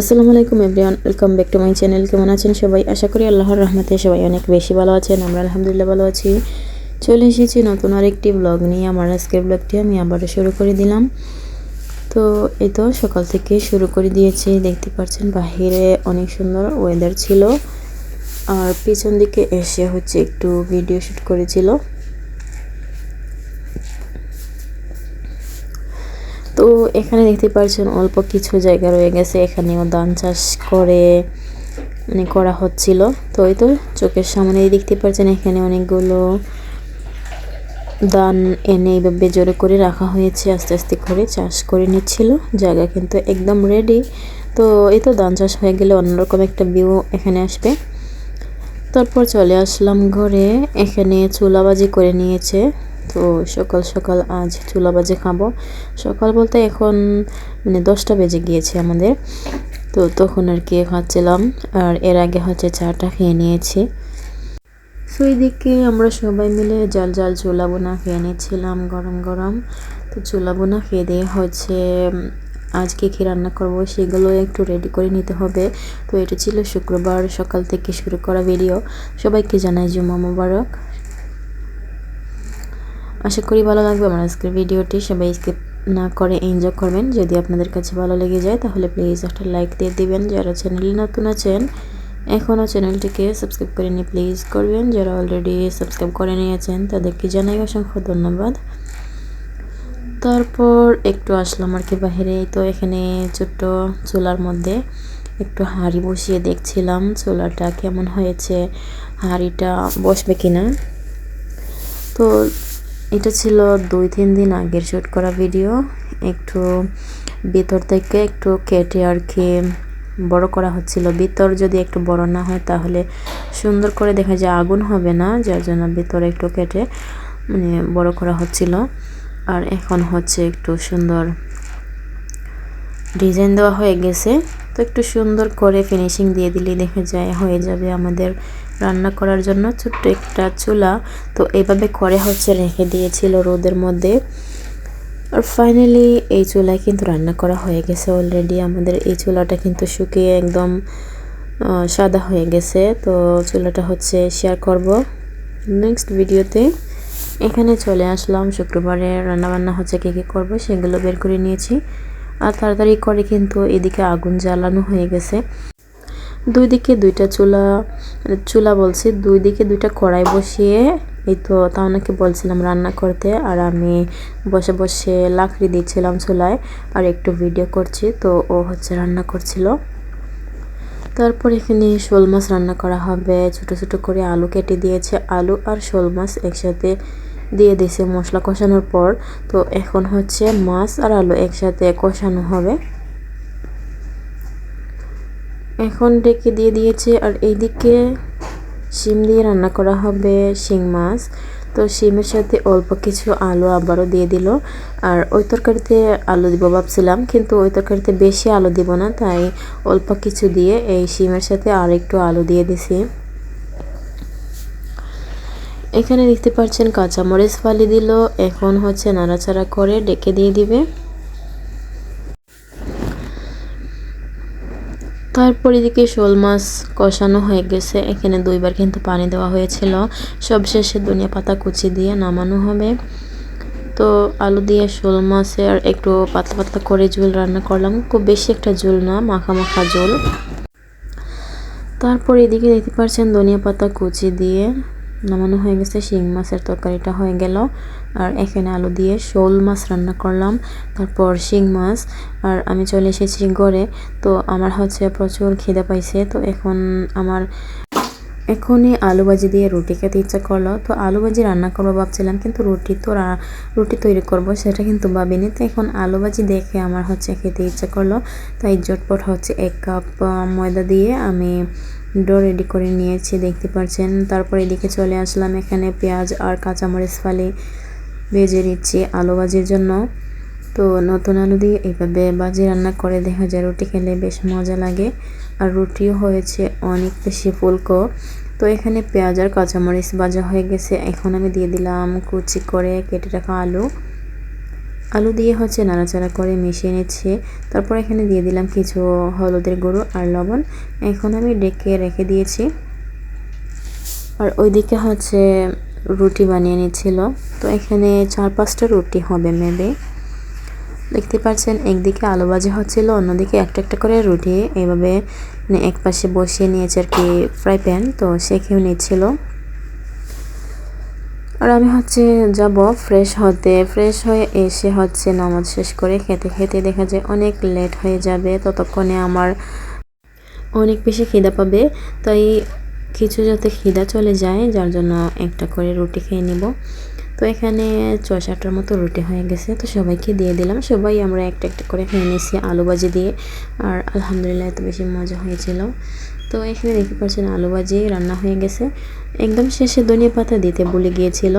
আসসালামু আলাইকুম everyone welcome back to my channel কেমন আছেন সবাই? আশা করি আল্লাহর রহমতে সবাই অনেক বেশি ভালো আছেন, আমরা আলহামদুলিল্লাহ ভালো আছি। চলে এসেছি নতুন আরেকটি ব্লগ নিয়ে। আমার আজকের ব্লগটি আমি আবারও শুরু করে দিলাম। তো এই তো সকাল থেকে শুরু করে দিয়েছি। দেখতে পাচ্ছেন বাহিরে অনেক সুন্দর ওয়েদার ছিল। আর পিছন দিকে এসে হচ্ছে একটু ভিডিও শ্যুট করেছিল। তো এখানে দেখতে পাচ্ছেন অল্প কিছু জায়গা রয়ে গেছে। এখানেও ধান চাষ করে মানে করা হচ্ছিল। তো এই তো চোখের সামনেই দেখতে পাচ্ছেন এখানে অনেকগুলো ধান এনে এইভাবে জোরে করে রাখা হয়েছে, আস্তে আস্তে করে চাষ করে নিচ্ছিল। জায়গা কিন্তু একদম রেডি তো এই তো ধান চাষ হয়ে গেলে অন্যরকম একটা ভিউ এখানে আসবে। তারপর চলে আসলাম ঘরে। এখানে চুলাবাজি করে নিয়েছে। তো সকাল সকাল আজ চুলা বাজে খাব। সকাল বলতে এখন মানে দশটা বেজে গিয়েছে আমাদের। তো তখন আর কি খাচ্ছিলাম, আর এর আগে হচ্ছে চাটা খেয়ে নিয়েছি। সেই দিকে আমরা সবাই মিলে জাল জাল চুলা বোনা খেয়ে নিয়েছিলাম গরম গরম। তো চুলা বোনা খেয়ে দিয়ে হচ্ছে আজকে কী রান্না করব সেগুলো একটু রেডি করে নিতে হবে। তো এটা ছিল শুক্রবার সকাল থেকে শুরু করা ভিডিও সবাইকে জানাই জুমা মুবারক। আশা করি ভালো লাগবে আমার আজকের ভিডিওটি। সবাই স্কিপ না করে এনজয় করবেন। যদি আপনাদের কাছে ভালো লেগে যায়, তাহলে প্লিজ একটা লাইক দিয়ে দিবেন। যারা চ্যানেলে নতুন আছেন এখনও চ্যানেলটিকে সাবস্ক্রাইব করে নিয়ে প্লিজ করবেন। যারা অলরেডি সাবস্ক্রাইব করে নিয়েছেন, তাদেরকে জানাই অসংখ্য ধন্যবাদ। তারপর একটু আসলাম আর কি বাহিরে। তো এখানে ছোট্ট চুলার মধ্যে একটু হাঁড়ি বসিয়ে দেখছিলাম, চুলাটা কেমন হয়েছে, হাঁড়িটা বসবে কিনা। তো এটা ছিল দুই, তিন দিন আগের শ্যুট করা ভিডিও একটু ভিতর থেকে একটু কেটে আর কি বড় করা হচ্ছিল। ভিতর যদি একটু বড় না হয় তাহলে সুন্দর করে দেখা যায় আগুন হবে না, যার জন্য ভিতরে একটু কেটে মানে বড় করা হচ্ছিল। আর এখন হচ্ছে একটু সুন্দর ডিজাইন দেওয়া হয়ে গেছে। তো একটু সুন্দর করে ফিনিশিং দিয়ে দিলেই দেখা যায় হয়ে যাবে আমাদের রান্না করার জন্য ছোট্ট একটা চুলা। তো এইভাবে করে হচ্ছে রেখে দিয়েছিল রোদের মধ্যে। আর ফাইনালি এই চুলায় কিন্তু রান্না করা হয়ে গেছে অলরেডি আমাদের এই চুলাটা কিন্তু শুকিয়ে একদম সাদা হয়ে গেছে। তো চুলাটা হচ্ছে শেয়ার করব নেক্সট ভিডিওতে এখানে চলে আসলাম, শুক্রবারে রান্নাবান্না হচ্ছে কী কী করব সেগুলো বের করে নিয়েছি। আর তাড়াতাড়ি করে কিন্তু এদিকে আগুন জ্বালানো হয়ে গেছে। দুই দিকে দুইটা চুলা চুলা বলছি, দুই দিকে দুইটা কড়াই বসিয়ে, এই তো তা ওনাকে বলছিলাম রান্না করতে, আর আমি বসে বসে লাকড়ি দিচ্ছিলাম চুলায়, আর একটু ভিডিও করছি, তো ও হচ্ছে রান্না করছিল। তারপর এখানে শোল মাছ রান্না করা হবে, ছোট ছোট করে আলু কেটে দিয়েছে, আলু আর শোল মাছ একসাথে দিয়ে দিয়েছে মশলা কষানোর পর, তো এখন হচ্ছে মাছ আর আলু একসাথে কষানো হবে। এখন ডেকে দিয়ে দিয়েছে আর এইদিকে শিম দিয়ে রান্না করা হবে শিং মাছ। তো শিমের সাথে অল্প কিছু আলু আবারও দিয়ে দিল। আর ওই তরকারিতে আলু দিব ভাবছিলাম, কিন্তু ওই তরকারিতে বেশি আলু দিব না, তাই অল্প কিছু দিয়ে এই শিমের সাথে আর একটু আলু দিয়ে দিছি। এখানে দেখতে পাচ্ছেন কাঁচামরিচ ফালি দিল, এখন হচ্ছে নাড়াচাড়া করে ডেকে দিয়ে দিবে। তারপর এদিকে শোল মাছ কষানো হয়ে গেছে। এখানে দুইবার কিন্তু পানি দেওয়া হয়েছিল। সবশেষে ধনিয়া পাতা কুচি দিয়ে নামানো হবে। তো আলু দিয়ে শোল মাছের একটু পাতলা পাতলা করে ঝোল রান্না করলাম। খুব বেশি একটা ঝোল না, মাখা মাখা ঝোল। তারপর এদিকে দেখতে পাচ্ছেন ধনিয়া পাতা কুচি দিয়ে নামানো হয়ে গেছে, শিং মাছের তরকারিটা হয়ে গেল। আর এখানে আলু দিয়ে শোল মাছ রান্না করলাম, তারপর শিং মাছ। আর আমি চলে এসেছি ঘরে, তো আমার হচ্ছে প্রচুর খিদে পাইছে, তো এখন আমার এখনই আলু ভাজি দিয়ে রুটি খেতে ইচ্ছা করল। তো আলু ভাজি রান্না করব ভাবছিলাম, কিন্তু রুটি তো রুটি তৈরি করব সেটা কিন্তু ভাবিনি। তো এখন আলু ভাজি দেখে আমার হচ্ছে খেতে ইচ্ছা করল। তাই জটপট হচ্ছে এক কাপ ময়দা দিয়ে আমি ডো রেডি করে নিয়েছি, দেখতে পাচ্ছেন তারপর এদিকে চলে আসলাম এখানে পেঁয়াজ আর কাঁচামরিচ ফালি ভেজে নিচ্ছি আলু ভাজির জন্য। তো নতুন আলু দিয়ে এইভাবে বাজি রান্না করে দেখা যায় রুটি খেলে বেশ মজা লাগে আর রুটিও হয়েছে অনেক বেশি ফুলকো। তো এখানে পেঁয়াজ আর কাঁচামরিচ ভাজা হয়ে গেছে। এখন আমি দিয়ে দিলাম কুচি করে কেটে রাখা আলু। আলু দিয়ে হচ্ছে নাড়াচাড়া করে মিশিয়ে নিচ্ছে। তারপর এখানে দিয়ে দিলাম কিছু হলুদের গুঁড়ো আর লবণ। এখন আমি ডেকে রেখে দিয়েছি। আর ওইদিকে হচ্ছে রুটি বানিয়ে নিচ্ছিল। তো এখানে চার পাঁচটা রুটি হবে মেবে। দেখতে পাচ্ছেন, একদিকে আলু ভাজি হচ্ছিল, অন্যদিকে একটা একটা করে রুটি। এইভাবে মানে এক পাশে বসিয়ে নিয়েছে আর কি ফ্রাই প্যান, তো সেখেও নিচ্ছিল। আর আমি হচ্ছে যাব ফ্রেশ হতে ফ্রেশ হয়ে এসে হচ্ছে নামাজ শেষ করে খেতে খেতে দেখা যায় অনেক লেট হয়ে যাবে, ততক্ষণে আমার অনেক বেশি খিদা পাবে। তাই কিছু যাতে খিদা চলে যায়, যার জন্য একটা করে রুটি খেয়ে নিব। তো এখানে ছয় সাতটার মতো রুটি হয়ে গেছে, তো সবাইকে দিয়ে দিলাম। সবাই আমরা একটা একটা করে খেয়ে নিয়েছি আলু ভাজি দিয়ে। আর আলহামদুলিল্লাহ এত বেশি মজা হয়েছিল। তো এখানে দেখতে পাচ্ছেন আলু ভাজি, রান্না হয়ে গেছে। একদম শেষে ধনিয়া পাতা দিতে ভুলে গিয়েছিল।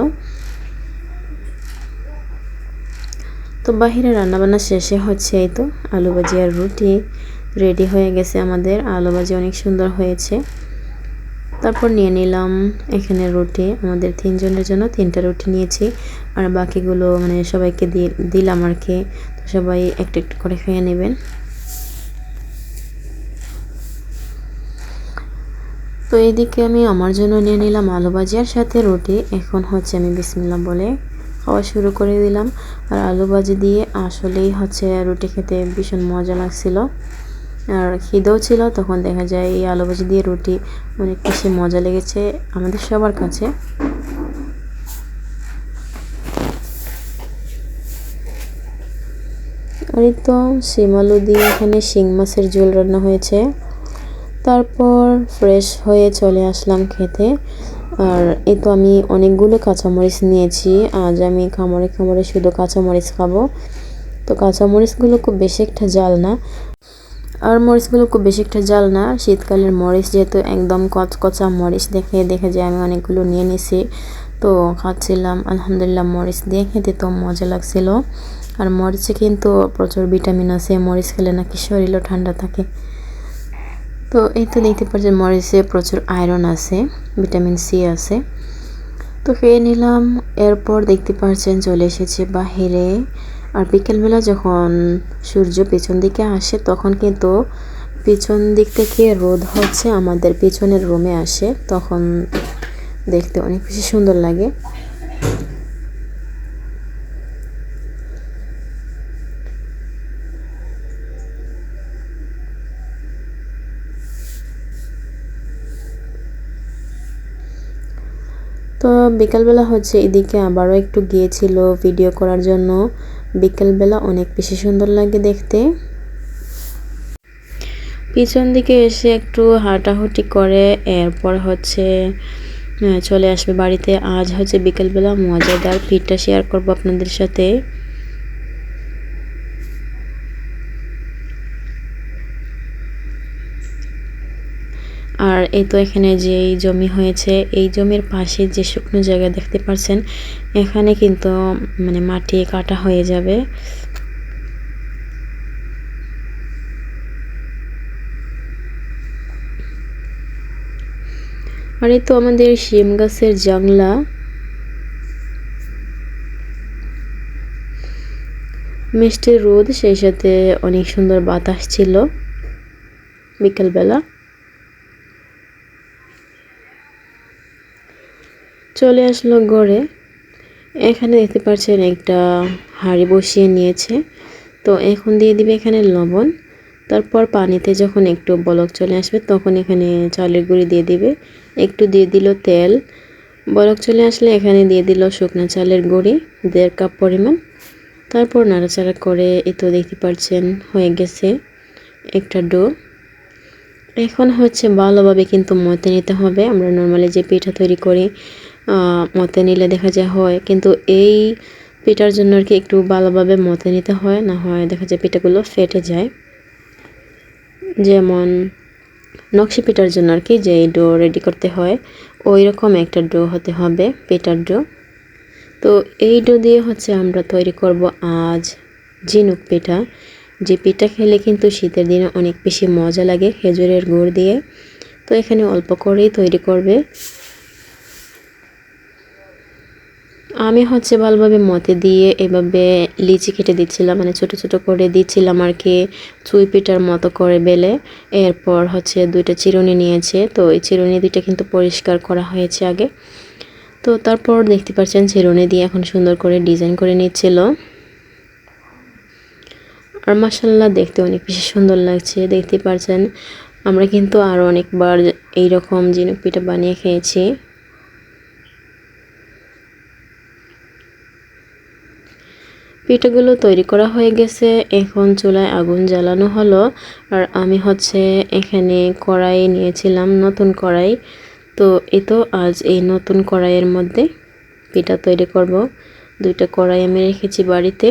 তো বাহিরে রান্নাবান্না শেষে হচ্ছে এই তো আলু ভাজি আর রুটি রেডি হয়ে গেছে আমাদের। আলু ভাজি অনেক সুন্দর হয়েছে। তারপর নিয়ে নিলাম এখানে রুটি। আমাদের তিনজনের জন্য তিনটা রুটি নিয়েছি। আর বাকিগুলো মানে সবাইকে দিয়ে দিলাম আর কি। তো সবাই একটু একটু করে খেয়ে নেবেন। তো এদিকে আমি আমার জন্য নিয়ে নিলাম আলু ভাজি আর সাথে রুটি। এখন হচ্ছে আমি বিসমিল্লা বলে খাওয়া শুরু করে দিলাম। আর আলু ভাজি দিয়ে আসলেই হচ্ছে রুটি খেতে ভীষণ মজা লাগছিল। আর খিদেও ছিল, তখন দেখা যায় এই আলু ভাজি দিয়ে রুটি অনেক বেশি মজা লেগেছে আমাদের সবার কাছে। আর তো, শিম আলু দিয়ে এখানে শিং মাছের ঝোল রান্না হয়েছে। তারপর ফ্রেশ হয়ে চলে আসলাম খেতে। আর এই তো আমি অনেকগুলো কাঁচামরিচ নিয়েছি। আজ আমি খামরে খামরে শুধু কাঁচামরিচ খাব। তো কাঁচামরিচগুলো খুব বেশি একটা জাল না। আর মরিচগুলো খুব বেশি একটা জাল না। শীতকালের মরিচ যেহেতু একদম কচকচা মরিচ দেখে দেখে যে আমি অনেকগুলো নিয়ে নিছি। তো খাচ্ছিলাম, আলহামদুলিল্লাহ মরিচ দিয়ে খেতে তো মজা লাগছিল। আর মরিচে কিন্তু প্রচুর ভিটামিন আছে। মরিচ খেলে নাকি শরীরও ঠান্ডা থাকে। তো এই তো দেখতে পাচ্ছেন, মরিচে প্রচুর আয়রন আছে ভিটামিন সি আছে। তো খেয়ে নিলাম, এরপর দেখতে পাচ্ছেন চলে এসেছে বাহিরে। আর বিকেলবেলা যখন সূর্য পেছন দিকে আসে, তখন কিন্তু পিছন দিক থেকে রোদ হচ্ছে, আমাদের পিছনের রুমে আসে, তখন দেখতে অনেক বেশি সুন্দর লাগে। তো বিকালবেলা হচ্ছে এদিকে আবারও একটু গিয়েছিল ভিডিও করার জন্য। বিকালবেলা অনেক বেশি সুন্দর লাগে দেখতে। পিছন দিকে এসে একটু হাঁটাহুটি করে, এরপর হচ্ছে চলে আসবে বাড়িতে। আজ হচ্ছে বিকেলবেলা মজাদার ফিটটা শেয়ার করব আপনাদের সাথে। আর এই তো এখানে যে এই জমি হয়েছে, এই জমির পাশে যে শুকনো জায়গা দেখতে পাচ্ছেন এখানে কিন্তু মানে মাটি কাটা হয়ে যাবে। আর এই তো আমাদের শিম গাছের জাংলা। মিষ্টি রোদ, সেই সাথে অনেক সুন্দর বাতাস ছিল বিকেলবেলা। চলে আসলো গড়ে। এখানে দেখতে পাচ্ছেন একটা হাঁড়ি বসিয়ে নিয়েছে। তো এখন দিয়ে দিবে এখানে লবণ। তারপর পানিতে যখন একটু বলক চলে আসবে, তখন এখানে চালের গুঁড়ি দিয়ে দিবে। একটু দিয়ে দিল তেল। বলক চলে আসলে এখানে দিয়ে দিল শুকনা চালের গুঁড়ি, দেড় কাপ পরিমাণ। তারপর নাড়াচাড়া করে এই তো দেখতে পাচ্ছেন হয়ে গেছে একটা ডো। এখন হচ্ছে ভালোভাবে কিন্তু মতে নিতে হবে। আমরা নর্মালি যে পিঠা তৈরি করি মতে নিলে দেখা যায় হয়। কিন্তু এই পিঠার জন্য আর কি একটু ভালোভাবে মতে নিতে হয়, না হয় দেখা যায় পিঠাগুলো ফেটে যায়। যেমন নকশি পিঠার জন্য আর কি যে ডো রেডি করতে হয় ওই রকম একটা ডো হতে হবে পিঠার ডো। তো এই ডো দিয়ে হচ্ছে আমরা তৈরি করব আজ ঝিনুক পিঠা। যে পিঠা খেলে কিন্তু শীতের দিনে অনেক বেশি মজা লাগে খেজুরের গুড় দিয়ে। তো এখানে অল্প করেই তৈরি করবে। আমি হচ্ছে ভালোভাবে মতে দিয়ে এভাবে লিচি কেটে দিচ্ছিলাম মানে ছোট ছোট করে দিচ্ছিলাম আর কি, চুই পিঠার মতো করে বেলে। এরপর হচ্ছে দুইটা চিরুনি নিয়েছে, তো এই চিরুনি দুইটা কিন্তু পরিষ্কার করা হয়েছে আগে। তো তারপর দেখতে পাচ্ছেন চিরুনি দিয়ে এখন সুন্দর করে ডিজাইন করে নিচ্ছিল। আর মাসাল্লাহ দেখতে অনেক বেশি সুন্দর লাগছে, দেখতে পাচ্ছেন। আমরা কিন্তু আরও অনেকবার এইরকম জিনুক পিঠা বানিয়ে খেয়েছি। পিঠাগুলো তৈরি করা হয়ে গেছে, এখন চুলায় আগুন জ্বালানো হলো। আর আমি হচ্ছে এখানে কড়াই নিয়েছিলাম, নতুন কড়াই। তো এ তো আজ এই নতুন কড়াইয়ের মধ্যে পিঠা তৈরি করব। দুইটা কড়াই আমি রেখেছি বাড়িতে।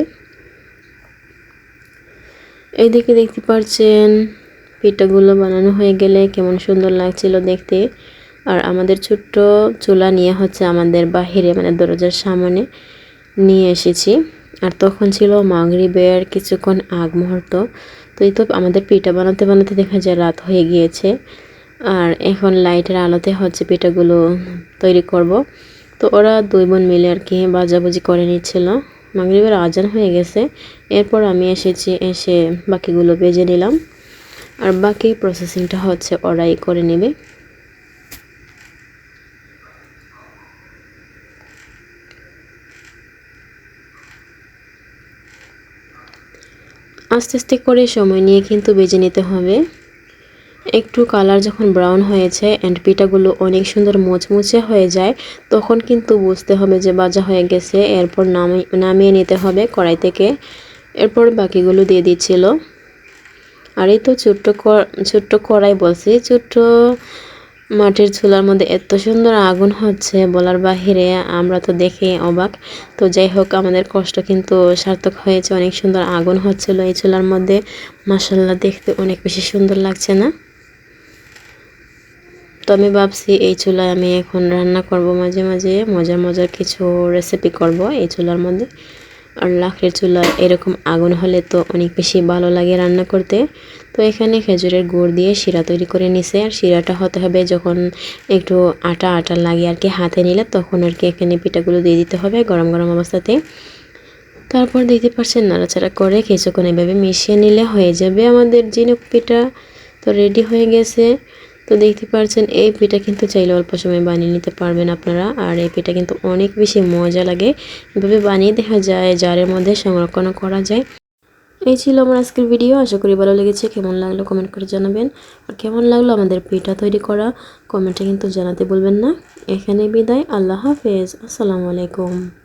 এইদিকে দেখতে পাচ্ছেন পিঠাগুলো বানানো হয়ে গেলে কেমন সুন্দর লাগছিল দেখতে। আর আমাদের ছোট্ট চুলা নিয়ে হচ্ছে আমাদের বাহিরে মানে দরজার সামনে নিয়ে এসেছি। আর তখন ছিল মাগরিবের কিছুক্ষণ আগ মুহূর্ত। তো এই তো আমাদের পিঠা বানাতে বানাতে দেখা যায় রাত হয়ে গিয়েছে। আর এখন লাইটের আলোতে হচ্ছে পিঠাগুলো তৈরি করব। তো ওরা দুই বোন মিলে আর কি বাজাবুজি করে নিচ্ছিল। মাগরিবের আজান হয়ে গেছে। এরপর আমি এসেছি, এসে বাকিগুলো বেজে নিলাম। আর বাকি প্রসেসিংটা হচ্ছে ওরাই করে নেবে। আস্তে আস্তে করে সময় নিয়ে কিন্তু বেজে নিতে হবে। একটু কালার যখন ব্রাউন হয়েছে অ্যান্ড পিঠাগুলো অনেক সুন্দর মুচমুচে হয়ে যায়, তখন কিন্তু বুঝতে হবে যে বাজা হয়ে গেছে। এরপর নামিয়ে নিতে হবে কড়াই থেকে। এরপর বাকিগুলো দিয়ে দিচ্ছিল। আর এই তো ছোট্ট ছোট্ট কড়াই বলছি। ছোট্ট মাটির চুলার মধ্যে এত সুন্দর আগুন হচ্ছে বলার বাহিরে, আমরা তো দেখে অবাক। তো যাই হোক, আমাদের কষ্ট কিন্তু সার্থক হয়েছে, অনেক সুন্দর আগুন হচ্ছিল এই চুলার মধ্যে। মাসাল্লাহ দেখতে অনেক বেশি সুন্দর লাগছে না? তো আমি ভাবছি এই চুলায় আমি এখন রান্না করব মাঝে মাঝে, মজার মজার কিছু রেসিপি করব এই চুলার মধ্যে। আর লাকড়ির চুলা এরকম আগুন হলে তো অনেক বেশি ভালো লাগে রান্না করতে। তো এখানে খেজুরের গুড় দিয়ে শিরা তৈরি করে নিছে। আর শিরাটা হতে হবে যখন একটু আটা আটা লাগে আর কি হাতে নিলে তখন আর কি এখানে পিঠাগুলো দিয়ে দিতে হবে গরম গরম অবস্থাতে। তারপর দেখতে পাচ্ছেন নাড়াচাড়া করে কিছুক্ষণ এভাবে মিশিয়ে নিলে হয়ে যাবে আমাদের জিনুক পিঠা। তো রেডি হয়ে গেছে। তো দেখতে পাচ্ছেন এই পিঠা কিন্তু চাইলে অল্প সময় বানিয়ে নিতে পারবেন আপনারা। আর এই পিঠা কিন্তু অনেক বেশি মজা লাগে। এভাবে বানিয়ে দেখা যায়, জারের মধ্যে সংরক্ষণ করা যায়। এই ছিল আমার আজকের ভিডিও। আশা করি ভালো লেগেছে। কেমন লাগল কমেন্ট করে জানাবেন। আর কেমন লাগল আমাদের পিঠা তৈরি করা, কমেন্টে কিন্তু জানাতে বলবেন না। এখানে বিদায়। আল্লাহ হাফেজ। আসসালামু আলাইকুম।